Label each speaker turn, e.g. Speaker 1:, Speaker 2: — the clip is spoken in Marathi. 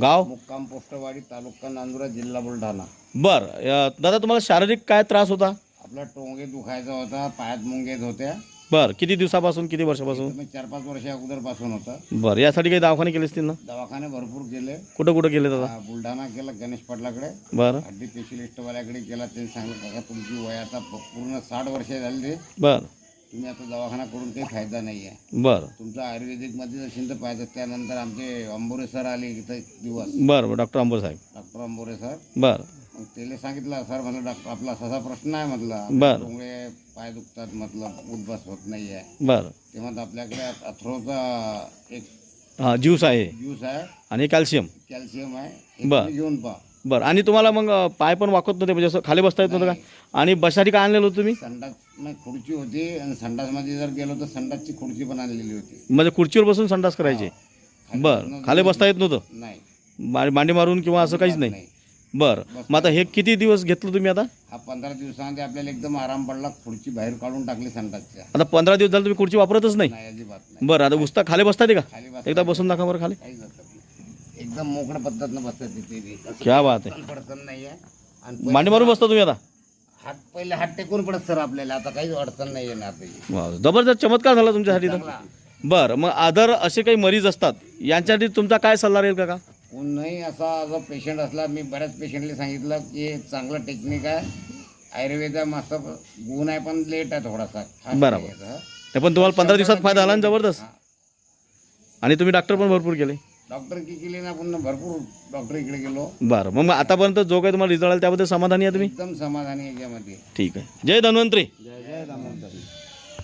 Speaker 1: गाव?
Speaker 2: मुक्काम पोस्टवाडी तालुका नांदुरा जिल्हा बुलढाणा.
Speaker 1: बर दादा तुम्हाला शारीरिक काय त्रास होता?
Speaker 2: आपला टोंगे दुखायचा होता पायात मुंग्यात होत्या.
Speaker 1: बर किती दिवसापासून किती वर्षापासून?
Speaker 2: मी चार पाच वर्ष अगोदरपासून होता.
Speaker 1: बर यासाठी काही दवाखाने केले असतील ना?
Speaker 2: दवाखाने भरपूर केले.
Speaker 1: कुठं कुठं केले दादा?
Speaker 2: बुलढाणा केला गणेश पाटलाकडे.
Speaker 1: बरं.
Speaker 2: हड्डी स्पेशलिस्टवाल्याकडे केला त्यांनी सांगितलं काका तुमची वय आता प- पूर्ण साठ वर्ष झाली
Speaker 1: बर.
Speaker 2: तुम्ही आता दवाखाना करून काही फायदा नाही आहे
Speaker 1: बर.
Speaker 2: तुमचं आयुर्वेदिकमध्ये असेल तर पाहिजे त्यानंतर आमचे अंबोरे सर आले इथं दिवस.
Speaker 1: बर बर डॉक्टर अंबर साहेब.
Speaker 2: Doctor Ambore sir.
Speaker 1: बर.
Speaker 2: मग त्याला सांगितलं सर म्हटलं डॉक्टर आपला असा प्रश्न आहे म्हटलं.
Speaker 1: बर.
Speaker 2: टोंगळे पाय दुखतात म्हटलं उद्भस होत नाही आहे
Speaker 1: बर.
Speaker 2: तेव्हा आपल्याकडे अथरोचा एक
Speaker 1: हां ज्यूस आहे.
Speaker 2: ज्यूस आहे.
Speaker 1: आणि कॅल्शियम.
Speaker 2: कॅल्शियम आहे. हे
Speaker 1: बर.
Speaker 2: तुम्ही घेऊन पहा.
Speaker 1: बरं. आणि तुम्हाला मग अ, पाय पण वाकत नव्हते म्हणजे असं खाली बसता येत नव्हतं का? आणि बसासाठी काय आणलेलं होतं तुम्ही?
Speaker 2: संडास खुर्ची होती आणि संडासमध्ये जर गेलो तर संडासची खुर्ची पण आणलेली होती.
Speaker 1: म्हणजे खुर्चीवर बसून संडास करायचे? बरं. खाली बसता येत नव्हतं?
Speaker 2: नाही.
Speaker 1: मा- मांडी मारून किंवा असं काहीच नाही?
Speaker 2: नाही.
Speaker 1: बरं. मग आता हे किती दिवस घेतलं तुम्ही आता?
Speaker 2: हा पंधरा दिवसामध्ये आपल्याला एकदम आराम पडला खुर्ची बाहेर काढून टाकली संडासच्या.
Speaker 1: आता पंधरा दिवस झाले तुम्ही खुर्ची वापरतच नाही?
Speaker 2: नाही अजिबात नाही.
Speaker 1: बरं आता उस्ता खाली बसता का?
Speaker 2: खाली बस
Speaker 1: एकदा बसून दाखवा बरं खाली.
Speaker 2: एकदम मोकळ्या पद्धतीनं बसतात तिथे बी.
Speaker 1: क्या बात आहे.
Speaker 2: अडचण नाही आहे आणि
Speaker 1: मांडी मारून बसता तुम्ही आता?
Speaker 2: हात पहिले हात टेकून पडत सर आपल्याला आता काहीच अडचण नाही येणार त्याची
Speaker 1: वा, जबरदस्त चमत्कार झाला तुमच्यासाठी तर
Speaker 2: चांगला.
Speaker 1: बरं मग अदर असे काही मरीज असतात यांच्यासाठी तुमचा काय सल्ला राहील का का
Speaker 2: कोणही असा जर पेशंट असला मी बऱ्याच पेशंटला सांगितलं की हे चांगलं टेक्निक आहे. आयुर्वेदा मस्त गुण आहे पण लेट आहे थोडासा. खास
Speaker 1: बरोबर.
Speaker 2: नाही
Speaker 1: पण तुम्हाला पंधरा दिवसात फायदा झाला ना जबरदस्त. आणि तुम्ही डॉक्टर पण भरपूर केले.
Speaker 2: डॉक्टर की केली ना पुन्हा भरपूर डॉक्टर इकडे गेलो.
Speaker 1: बरं मग मग आतापर्यंत जो काही तुम्हाला रिझल्ट आला त्याबद्दल समाधानी आहे तुम्ही?
Speaker 2: एकदम समाधानी याच्यामध्ये
Speaker 1: ठीक आहे.
Speaker 2: जय धन्वंतरी.